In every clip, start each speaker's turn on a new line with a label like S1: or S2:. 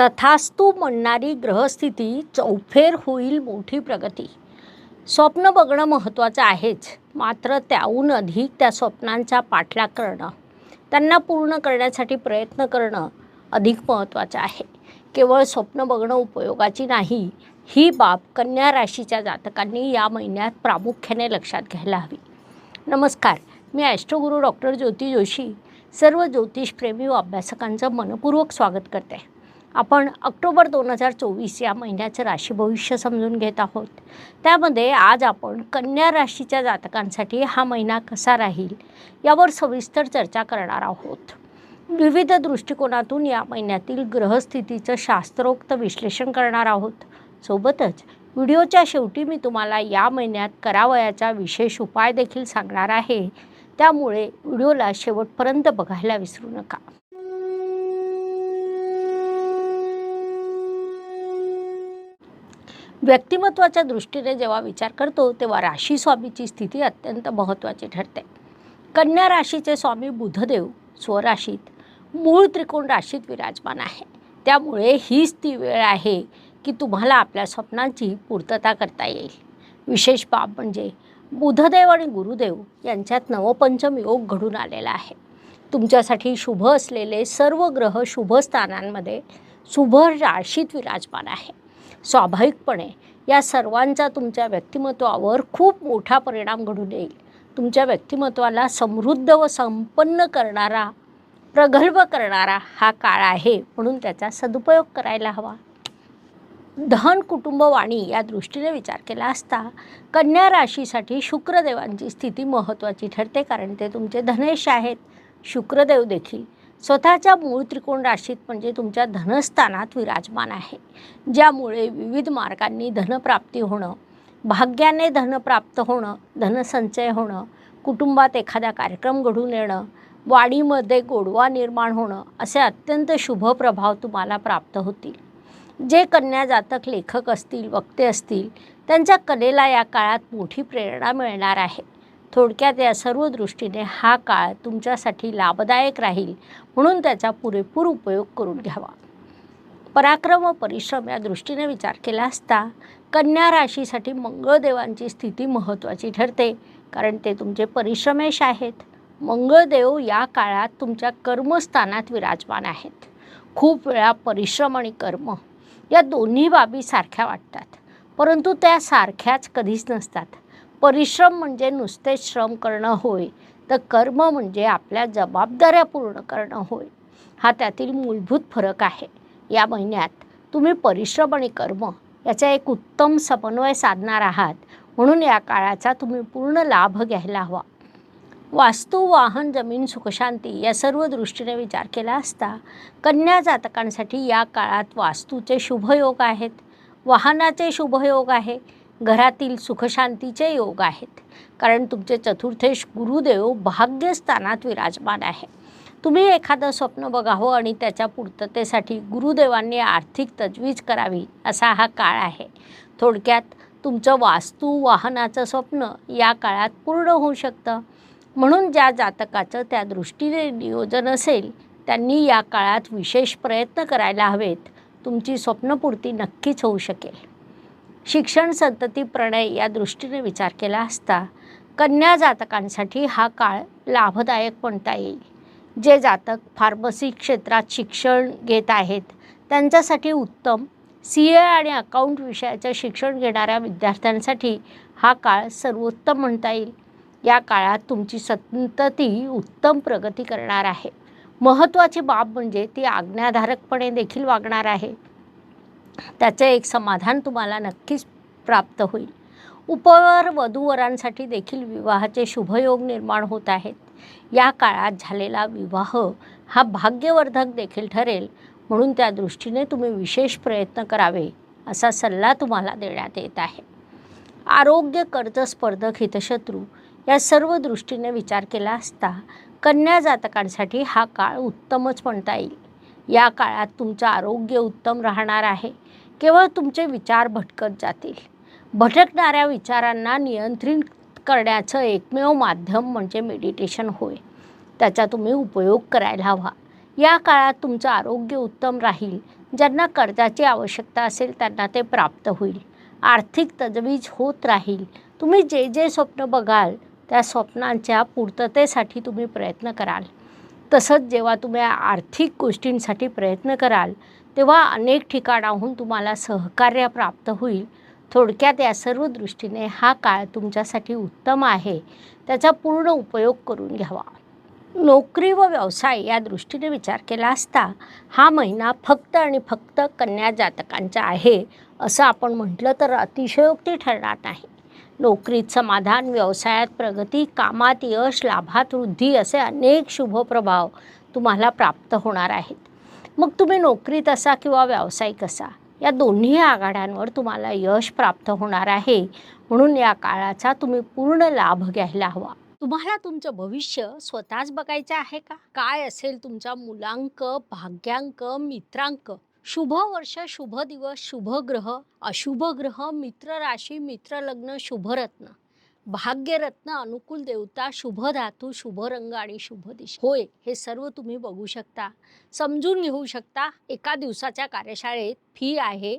S1: तथास्तू म्हणणारी ग्रहस्थिती चौफेर होईल मोठी प्रगती. स्वप्न बघणं महत्त्वाचं आहेच मात्र त्याहून अधिक त्या स्वप्नांचा पाठलाग करणं त्यांना पूर्ण करण्यासाठी प्रयत्न करणं अधिक महत्त्वाचं आहे. केवळ स्वप्न बघणं उपयोगाची नाही ही बाब कन्या राशीच्या जातकांनी या महिन्यात प्रामुख्याने लक्षात घ्यायला हवी. नमस्कार मी ॲस्ट्रोगुरू डॉक्टर ज्योती जोशी सर्व ज्योतिषप्रेमी व अभ्यासकांचं मनपूर्वक स्वागत करते. आपण ऑक्टोबर दोन हजार चोवीस या महिन्याचं राशी भविष्य समजून घेत आहोत. त्यामध्ये आज आपण कन्या राशीच्या जातकांसाठी हा महिना कसा राहील यावर सविस्तर चर्चा करणार आहोत. विविध दृष्टिकोनातून या महिन्यातील ग्रहस्थितीचं शास्त्रोक्त विश्लेषण करणार आहोत. सोबतच व्हिडिओच्या शेवटी मी तुम्हाला या महिन्यात करावयाचा विशेष उपाय देखील सांगणार आहे. त्यामुळे व्हिडिओला शेवटपर्यंत बघायला विसरू नका. व्यक्तिमत्वाच्या दृष्टीने जेव्हा विचार करतो तेव्हा राशी स्वामीची स्थिती अत्यंत महत्त्वाची ठरते. कन्या राशीचे स्वामी बुधदेव स्वराशीत मूळ त्रिकोण राशीत विराजमान आहे. त्यामुळे हीच ती वेळ आहे की तुम्हाला आपल्या स्वप्नांची पूर्तता करता येईल. विशेष बाब म्हणजे बुधदेव आणि गुरुदेव यांच्यात नवपंचम योग घडून आलेला आहे. तुमच्यासाठी शुभ असलेले सर्व ग्रह शुभ स्थानांमध्ये शुभ राशीत विराजमान आहे. स्वाभाविकपणे या सर्वांचा तुमच्या व्यक्तिमत्वावर खूप मोठा परिणाम घडून येईल. तुमच्या व्यक्तिमत्वाला समृद्ध व संपन्न करणारा प्रगल्भ करणारा हा काळ आहे म्हणून त्याचा सदुपयोग करायला हवा. धन कुटुंब वाणी या दृष्टीने विचार केला असता कन्या राशीसाठी शुक्रदेवांची स्थिती महत्त्वाची ठरते कारण ते तुमचे धनेश आहेत. शुक्रदेव देखील स्वतःच्या मूळ त्रिकोण राशीत म्हणजे तुमच्या धनस्थानात विराजमान आहे. ज्यामुळे विविध मार्गांनी धनप्राप्ती होणं भाग्याने धनप्राप्त होणं धनसंचय होणं कुटुंबात एखादा कार्यक्रम घडून येणं वाडीमध्ये गोडवा निर्माण होणं असे अत्यंत शुभ प्रभाव तुम्हाला प्राप्त होतील. जे कन्या जातक लेखक असतील वक्ते असतील त्यांच्या कलेला या काळात मोठी प्रेरणा मिळणार आहे. थोडक्यात या सर्व दृष्टीने हा काळ तुमच्यासाठी लाभदायक राहील म्हणून त्याचा पुरेपूर उपयोग करून घ्यावा. पराक्रम व परिश्रम या दृष्टीने विचार केला असता कन्या राशीसाठी मंगळदेवांची स्थिती महत्त्वाची ठरते कारण ते तुमचे परिश्रमेश आहेत. मंगळदेव या काळात तुमच्या कर्मस्थानात विराजमान आहेत. खूप वेळा परिश्रम आणि कर्म या दोन्ही बाबी सारख्या वाटतात परंतु त्या सारख्याच कधीच नसतात. परिश्रम म्हणजे नुसते श्रम करणं होय तर कर्म म्हणजे आपल्या जबाबदाऱ्या पूर्ण करणं होय. हा त्यातील मूलभूत फरक आहे. या महिन्यात तुम्ही परिश्रम आणि कर्म याचा एक उत्तम समन्वय साधणार आहात. म्हणून या काळाचा तुम्ही पूर्ण लाभ घ्यायला हवा. वास्तू वाहन जमीन सुखशांती या सर्व दृष्टीने विचार केला असता कन्या जातकांसाठी या काळात वास्तूचे शुभयोग आहेत. वाहनाचे शुभयोग आहे. घरातील सुखशांतीचे योग आहेत. कारण तुमचे चतुर्थेश गुरुदेव भाग्यस्थानात विराजमान आहे. तुम्ही एखादं स्वप्न बघावं आणि त्याच्या पूर्ततेसाठी गुरुदेवांनी आर्थिक तजवीज करावी असा हा काळ आहे. थोडक्यात तुमचं वास्तू वाहनाचं स्वप्न या काळात पूर्ण होऊ शकतं. म्हणून ज्या जातकाचं त्या दृष्टीने नियोजन असेल त्यांनी या काळात विशेष प्रयत्न करायला हवेत. तुमची स्वप्नपूर्ती नक्कीच होऊ शकेल. शिक्षण संतती प्रणय या दृष्टीने विचार केला असता कन्या जातकांसाठी हा काळ लाभदायक म्हणता येईल. जे जातक फार्मसी क्षेत्रात शिक्षण घेत आहेत त्यांच्यासाठी उत्तम सी ए आणि अकाउंट विषयाचं शिक्षण घेणाऱ्या विद्यार्थ्यांसाठी हा काळ सर्वोत्तम म्हणता येईल. या काळात तुमची संतती उत्तम प्रगती करणार आहे. महत्त्वाची बाब म्हणजे ती आज्ञाधारकपणे देखील वागणार आहे. त्याचे एक समाधान तुम्हाला नक्कीच प्राप्त होईल. उपवर वधूवरांसाठी देखील विवाहाचे शुभयोग निर्माण होत आहेत. या काळात झालेला विवाह हा भाग्यवर्धक देखील ठरेल म्हणून त्या दृष्टीने तुम्ही विशेष प्रयत्न करावे असा सल्ला तुम्हाला देण्यात येत आहे. आरोग्य कर्ज स्पर्धक हितशत्रू या सर्व दृष्टीने विचार केला असता कन्या जातकांसाठी हा काळ उत्तमच म्हणता येईल. या काळात तुमचं आरोग्य उत्तम राहणार आहे. केवळ तुमचे विचार भटकत जातील. भटकणाऱ्या विचारांना नियंत्रित करण्याचं एकमेव माध्यम म्हणजे मेडिटेशन होय. त्याचा तुम्ही उपयोग करायला हवा. या काळात तुमचं आरोग्य उत्तम राहील. ज्यांना कर्जाची आवश्यकता असेल त्यांना ते प्राप्त होईल. आर्थिक तजवीज होत राहील. तुम्ही जे जे स्वप्न बघाल त्या स्वप्नांच्या पूर्ततेसाठी तुम्ही प्रयत्न कराल. तसंच जेव्हा तुम्ही आर्थिक गोष्टींसाठी प्रयत्न कराल तेव्हा अनेक ठिकाणाहून तुम्हाला सहकार्य प्राप्त होईल. थोडक्यात या सर्व दृष्टीने हा काळ तुमच्यासाठी उत्तम आहे. त्याचा पूर्ण उपयोग करून घ्यावा. नोकरी व व्यवसाय या दृष्टीने विचार केला असता हा महिना फक्त आणि फक्त कन्या जातकांचा आहे असं आपण म्हटलं तर अतिशयोक्ती ठरणार नाही. नोकरीत समाधान व्यवसायात प्रगती कामात यश लाभात वृद्धी असे अनेक शुभप्रभाव तुम्हाला प्राप्त होणार आहेत. मग तुम्ही नोकरीत असा किंवा व्यावसायिक असा या दोन्ही आघाड्यांवर तुम्हाला यश प्राप्त होणार आहे. म्हणून या काळाचा तुम्ही पूर्ण लाभ घ्यायला हवा. तुम्हाला तुमचं भविष्य स्वतःच बघायचं आहे का? काय असेल तुमचा मुलांक भाग्यांक मित्रांक? शुभ वर्ष शुभ दिवस शुभ ग्रह अशुभ ग्रह मित्र राशी मित्र लग्न शुभरत्न भाग्यरत्न अनुकूल देवता शुभ धातू शुभ रंग आणि शुभ दिशा. होय हे सर्व तुम्ही बघू शकता. समजून घेऊ शकता एका दिवसाच्या कार्यशाळेत फी आहे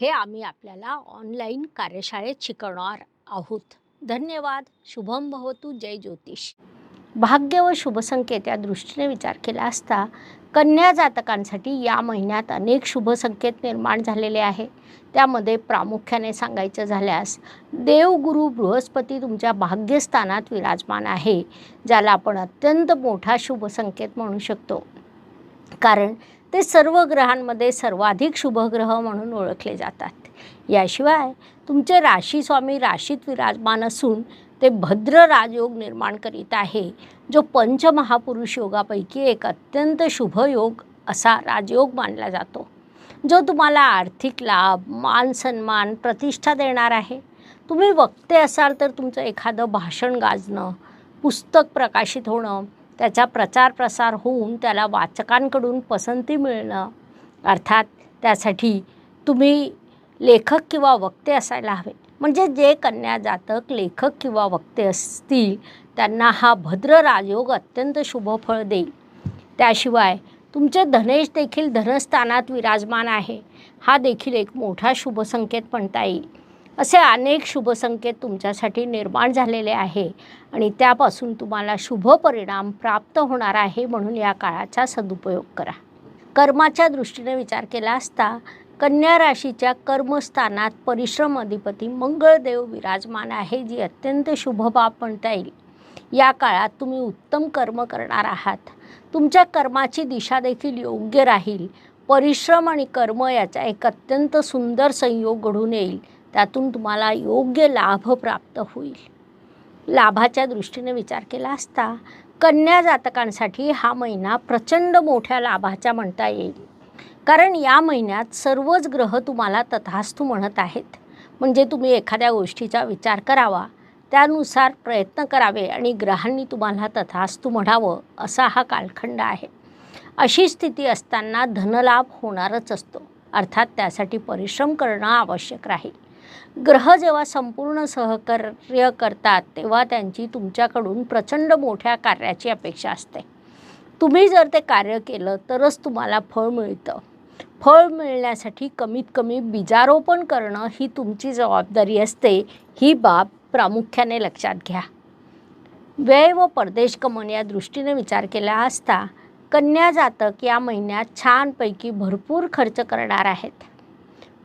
S1: हे आम्ही आपल्याला ऑनलाईन कार्यशाळेत शिकवणार आहोत. धन्यवाद. शुभम भवतु. जय ज्योतिष. भाग्य व शुभसंकेत या दृष्टीने विचार केला असता कन्या जातकांसाठी या महिन्यात अनेक शुभसंकेत निर्माण झालेले आहे. त्यामध्ये प्रामुख्याने सांगायचं झाल्यास देवगुरु बृहस्पती तुमच्या भाग्यस्थानात विराजमान आहे ज्याला आपण अत्यंत मोठा शुभसंकेत म्हणू शकतो. कारण ते सर्व ग्रहांमध्ये सर्वाधिक शुभग्रह म्हणून ओळखले जातात. याशिवाय तुमचे राशी स्वामी राशीत विराजमान असून ते भद्र राजयोग निर्माण करीत आहे जो पंचमहापुरुष योगापैकी एक अत्यंत शुभ योग असा राजयोग मानला जातो. जो तुम्हाला आर्थिक लाभ मान सन्मान प्रतिष्ठा देणार आहे. तुम्ही वक्ते असाल तर तुमचं एखादं भाषण गाजणं पुस्तक प्रकाशित होणं त्याचा प्रचार प्रसार होऊन त्याला वाचकांकडून पसंती मिळणं. अर्थात त्यासाठी तुम्ही लेखक किंवा वक्ते असायला हवे. म्हणजे जे कन्या जातक लेखक किंवा वक्ते असतील त्यांना हा भद्र राजयोग अत्यंत शुभफळ देईल. त्याशिवाय तुमचे धनेश देखील धनस्थानात विराजमान आहे. हा देखील एक मोठा शुभसंकेत म्हणता येईल. असे अनेक शुभसंकेत तुमच्यासाठी निर्माण झालेले आहे आणि त्यापासून तुम्हाला शुभ परिणाम प्राप्त होणार आहे म्हणून या काळाचा सदुपयोग करा. कर्माच्या दृष्टीने विचार केला असता कन्या राशीच्या कर्मस्थानात परिश्रम अधिपती मंगळदेव विराजमान आहे जी अत्यंत शुभ बाब म्हणता येईल. या काळात तुम्ही उत्तम कर्म करणार आहात. तुमच्या कर्माची दिशा देखील योग्य राहील. परिश्रम आणि कर्म याचा एक अत्यंत सुंदर संयोग घडून येईल. त्यातून तुम्हाला योग्य लाभ प्राप्त होईल. लाभाच्या दृष्टीने विचार केला असता कन्या जातकांसाठी हा महिना प्रचंड मोठ्या लाभाचा म्हणता येईल. कारण या महिन्यात सर्वच ग्रह तुम्हाला तथास्तू म्हणत आहेत. म्हणजे तुम्ही एखाद्या गोष्टीचा विचार करावा त्यानुसार प्रयत्न करावे आणि ग्रहांनी तुम्हाला तथास्तू म्हणावं असा हा कालखंड आहे. अशी स्थिती असताना धनलाभ होणारच असतो. अर्थात त्यासाठी परिश्रम करणं आवश्यक राहील. ग्रह जेव्हा संपूर्ण सहकार्य करतात तेव्हा त्यांची तुमच्याकडून प्रचंड मोठ्या कार्याची अपेक्षा असते. तुम्ही जर ते कार्य केलं तरच तुम्हाला फळ मिळतं. फळ मिळण्यासाठी कमीत कमी बीजारोपण करणं ही तुमची जबाबदारी असते ही बाब प्रामुख्याने लक्षात घ्या. व्यय व परदेश गमन या दृष्टीने विचार केला असता कन्या जातक या महिन्यात छानपैकी भरपूर खर्च करणार आहेत.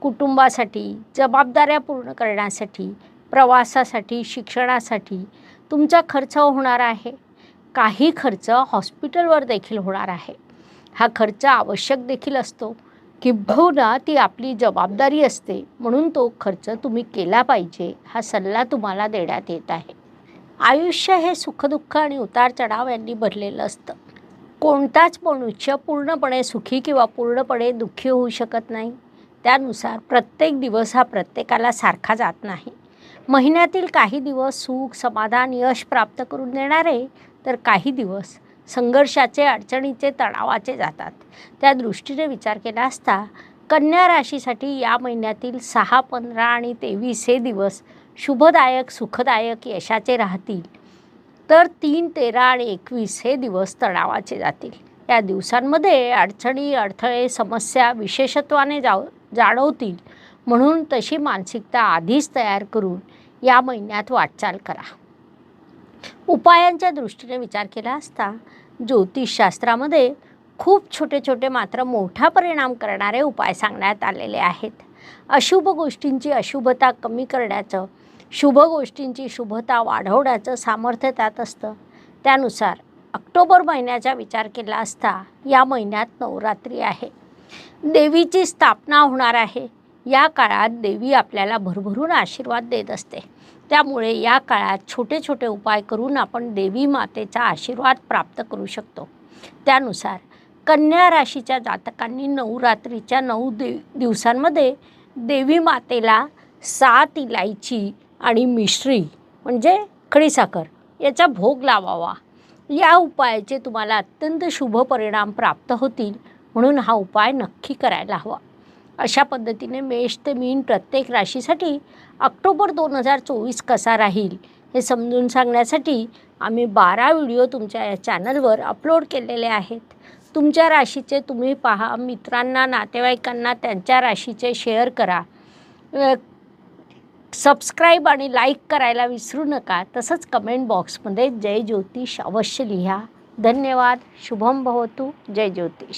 S1: कुटुंबासाठी जबाबदाऱ्या पूर्ण करण्यासाठी प्रवासासाठी शिक्षणासाठी तुमचा खर्च होणार आहे. काही खर्च हॉस्पिटलवर देखील होणार आहे. हा खर्च आवश्यक देखील असतो. किंबहुना ती आपली जबाबदारी असते. म्हणून तो खर्च तुम्ही केला पाहिजे हा सल्ला तुम्हाला देण्यात येत आहे. आयुष्य हे सुखदुःख आणि उतार चढाव यांनी भरलेलं असतं. कोणताच मनुष्य पूर्णपणे सुखी किंवा पूर्णपणे दुःखी होऊ शकत नाही. त्यानुसार प्रत्येक दिवस हा प्रत्येकाला सारखा जात नाही. महिन्यातील काही दिवस सुख समाधान यश प्राप्त करून देणारे तर काही दिवस संघर्षाचे अडचणीचे तणावाचे जातात. त्या दृष्टीने विचार केला असता कन्या राशीसाठी या महिन्यातील सहा पंधरा आणि तेवीस हे दिवस शुभदायक सुखदायक यशाचे राहतील. तर तीन तेरा आणि एकवीस हे दिवस तणावाचे जातील. या दिवसांमध्ये अडचणी अडथळे समस्या विशेषत्वाने जाऊ जाणवतील. म्हणून तशी मानसिकता आधीच तयार करून या महिन्यात वाटचाल करा. उपायांच्या दृष्टीने विचार केला असता ज्योतिषशास्त्रामध्ये खूप छोटे छोटे मात्र मोठा परिणाम करणारे उपाय सांगण्यात आलेले आहेत. अशुभ गोष्टींची अशुभता कमी करण्याचं शुभ गोष्टींची शुभता वाढवण्याचं सामर्थ्य त्यात असतं. त्यानुसार ऑक्टोबर महिन्याचा विचार केला असता या महिन्यात नवरात्री आहे. देवीची स्थापना होणार आहे. या काळात देवी आपल्याला भरभरून आशीर्वाद देत असते. त्यामुळे या काळात छोटे छोटे उपाय करून आपण देवी मातेचा आशीर्वाद प्राप्त करू शकतो. त्यानुसार कन्या राशीच्या जातकांनी नवरात्रीच्या नऊ दे दिवसांमध्ये देवी मातेला सात इलायची आणि मिश्री म्हणजे खडीसाखर याचा भोग लावावा. या उपायाचे तुम्हाला अत्यंत शुभ परिणाम प्राप्त होतील. म्हणून हा उपाय नक्की करायला हवा. अशा पद्धतीने मेष ते मीन प्रत्येक राशीसाठी ऑक्टोबर दोन हजार चोवीस कसा राहील हे समजून सांगण्यासाठी आम्ही बारा व्हिडिओ तुमच्या या चॅनलवर अपलोड केलेले आहेत. तुमच्या राशीचे तुम्ही पहा मित्रांना नातेवाईकांना त्यांच्या राशीचे शेअर करा. सबस्क्राईब आणि लाईक करायला विसरू नका तसंच कमेंट बॉक्समध्ये जय ज्योतिष अवश्य लिहा. धन्यवाद शुभम भवतु जय ज्योतिष.